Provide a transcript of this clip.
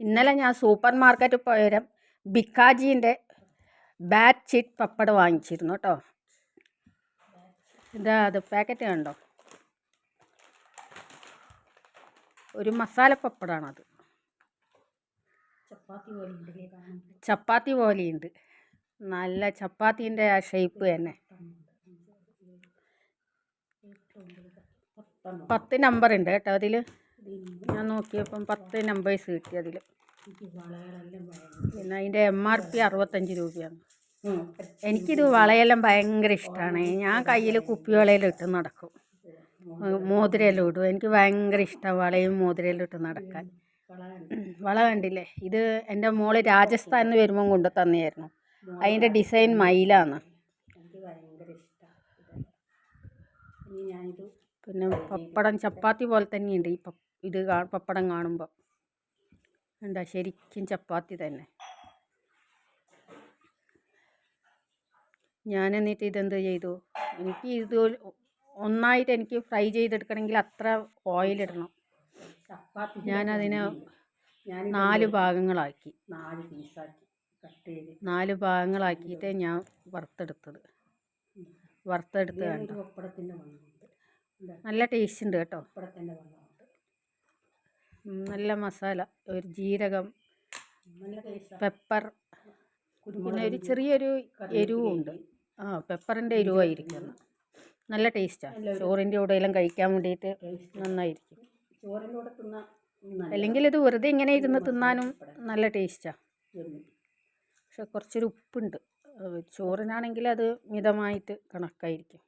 ഇന്നലെ ഞാൻ സൂപ്പർ മാർക്കറ്റിൽ പോയരം ബിക്കാജീന്റെ ബാറ്റ് ചിറ്റ് പപ്പടം വാങ്ങിച്ചിരുന്നു കേട്ടോ. ഇതാ അത് പാക്കറ്റ് കണ്ടോ? ഒരു മസാല പപ്പടാണത്. ചപ്പാത്തി പോലെ ചപ്പാത്തി പോലെയുണ്ട് നല്ല ചപ്പാത്തീന്റെ ആ ഷേപ്പ് തന്നെ. പത്ത് നമ്പർ. ഉണ്ട് കേട്ടോ അതിൽ ഞാൻ നോക്കിയപ്പം പത്ത് നമ്പേഴ്സ് കിട്ടി അതിൽ പിന്നെ അതിന്റെ എം ആർ പി അറുപത്തഞ്ച് രൂപയാണ്. എനിക്കിത് വളയെല്ലാം ഭയങ്കര ഇഷ്ടമാണ് ഞാൻ കയ്യിൽ കുപ്പിവളയെല്ലാം ഇട്ട് നടക്കും. മോതിരയെല്ലാം ഇടും. എനിക്ക് ഭയങ്കര ഇഷ്ടമാണ് വളയും മോതിരയെല്ലാം ഇട്ട് നടക്കാൻ. വള കണ്ടില്ലേ? ഇത് എന്റെ മോൾ രാജസ്ഥാനിൽ നിന്ന് വരുമ്പം കൊണ്ട് തന്നെയായിരുന്നു. അതിന്റെ ഡിസൈൻ മയിലാണ്. പിന്നെ പപ്പടം ചപ്പാത്തി പോലെ തന്നെയുണ്ട്. ഈ പപ്പ് ഇത് പപ്പടം കാണുമ്പോൾ എന്താ ശരിക്കും ചപ്പാത്തി തന്നെ. ഞാൻ എന്നിട്ട് ഇതെന്ത് ചെയ്തു? എനിക്ക് ഇത് ഒന്നായിട്ട് എനിക്ക് ഫ്രൈ ചെയ്തെടുക്കണമെങ്കിൽ അത്ര ഓയിലിടണം ചപ്പാത്തി ഞാനതിനെ നാല് ഭാഗങ്ങളാക്കി. നാല് പീസാക്കി കട്ട് ചെയ്ത്. നാല് ഭാഗങ്ങളാക്കിയിട്ട് ഞാൻ വറുത്തെടുത്തത്. വറുത്തെടുത്ത് നല്ല ടേസ്റ്റ് ഉണ്ട് കേട്ടോ. നല്ല മസാല ഒരു ജീരകം പെപ്പർ പിന്നെ ഒരു ചെറിയൊരു എരിവും ഉണ്ട്. ആ പെപ്പറിന്റെ എരിവായിരിക്കും നല്ല ടേസ്റ്റാണ് ചോറിന്റെ കൂടെയെല്ലാം കഴിക്കാൻ വേണ്ടിയിട്ട് നന്നായിരിക്കും. ചോറിന്റെ കൂടെ തിന്നാൻ നല്ല അല്ലെങ്കിൽ ഇത് വെറുതെ ഇങ്ങനെ ഇരുന്ന് തിന്നാനും നല്ല ടേസ്റ്റാണ്. പക്ഷെ കുറച്ചൊരു ഉപ്പുണ്ട്. ചോറിനാണെങ്കിൽ അത് മിതമായിട്ട് കണക്കായിരിക്കും.